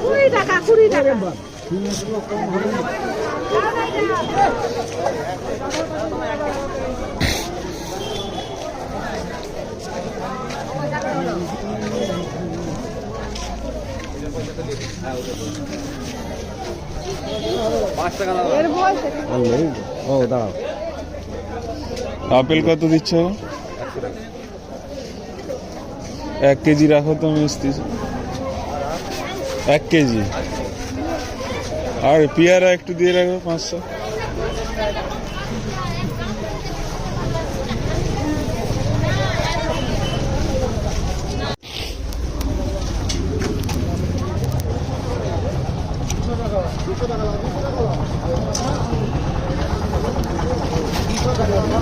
কুড়ি টাকা কুড়ি টাকা ও দাঁড়াও। আপেল কত দিচ্ছ? এক কেজি রাখো তো মিষ্টি। এক কেজি। আর পেয়ারা একটু দিয়ে রাখো পাঁচশো।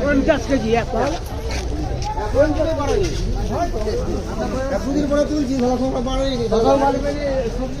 পঞ্চাশ কেজি এক পরে তুলছি মারবে সবজি